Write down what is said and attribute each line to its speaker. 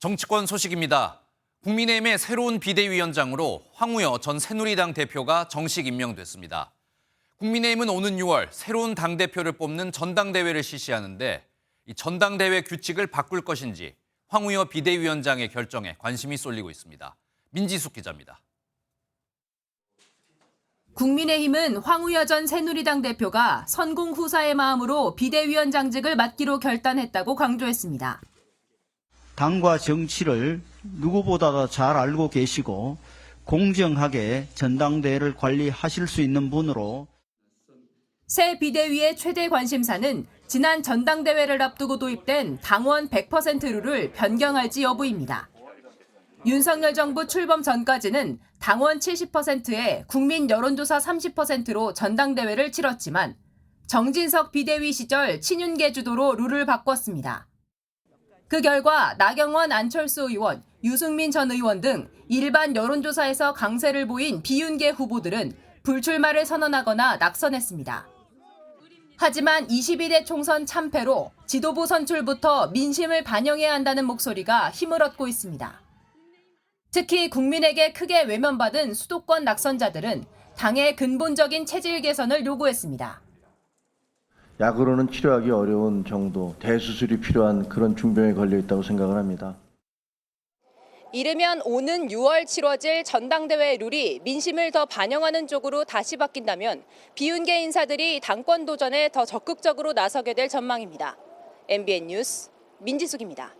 Speaker 1: 정치권 소식입니다. 국민의힘의 새로운 비대위원장으로 황우여 전 새누리당 대표가 정식 임명됐습니다. 국민의힘은 오는 6월 새로운 당대표를 뽑는 전당대회를 실시하는데 이 전당대회 규칙을 바꿀 것인지 황우여 비대위원장의 결정에 관심이 쏠리고 있습니다. 민지숙 기자입니다.
Speaker 2: 국민의힘은 황우여 전 새누리당 대표가 선공 후사의 마음으로 비대위원장직을 맡기로 결단했다고 강조했습니다.
Speaker 3: 당과 정치를 누구보다도 잘 알고 계시고 공정하게 전당대회를 관리하실 수 있는 분으로
Speaker 2: 새 비대위의 최대 관심사는 지난 전당대회를 앞두고 도입된 당원 100% 룰을 변경할지 여부입니다. 윤석열 정부 출범 전까지는 당원 70%에 국민 여론조사 30%로 전당대회를 치렀지만 정진석 비대위 시절 친윤계 주도로 룰을 바꿨습니다. 그 결과 나경원, 안철수 의원, 유승민 전 의원 등 일반 여론조사에서 강세를 보인 비윤계 후보들은 불출마를 선언하거나 낙선했습니다. 하지만 22대 총선 참패로 지도부 선출부터 민심을 반영해야 한다는 목소리가 힘을 얻고 있습니다. 특히 국민에게 크게 외면받은 수도권 낙선자들은 당의 근본적인 체질 개선을 요구했습니다.
Speaker 4: 약으로는 치료하기 어려운 정도, 대수술이 필요한 그런 중병에 걸려 있다고 생각을 합니다.
Speaker 5: 이르면 오는 6월 치러질 전당대회 룰이 민심을 더 반영하는 쪽으로 다시 바뀐다면 비윤계 인사들이 당권 도전에 더 적극적으로 나서게 될 전망입니다. MBN 뉴스 민지숙입니다.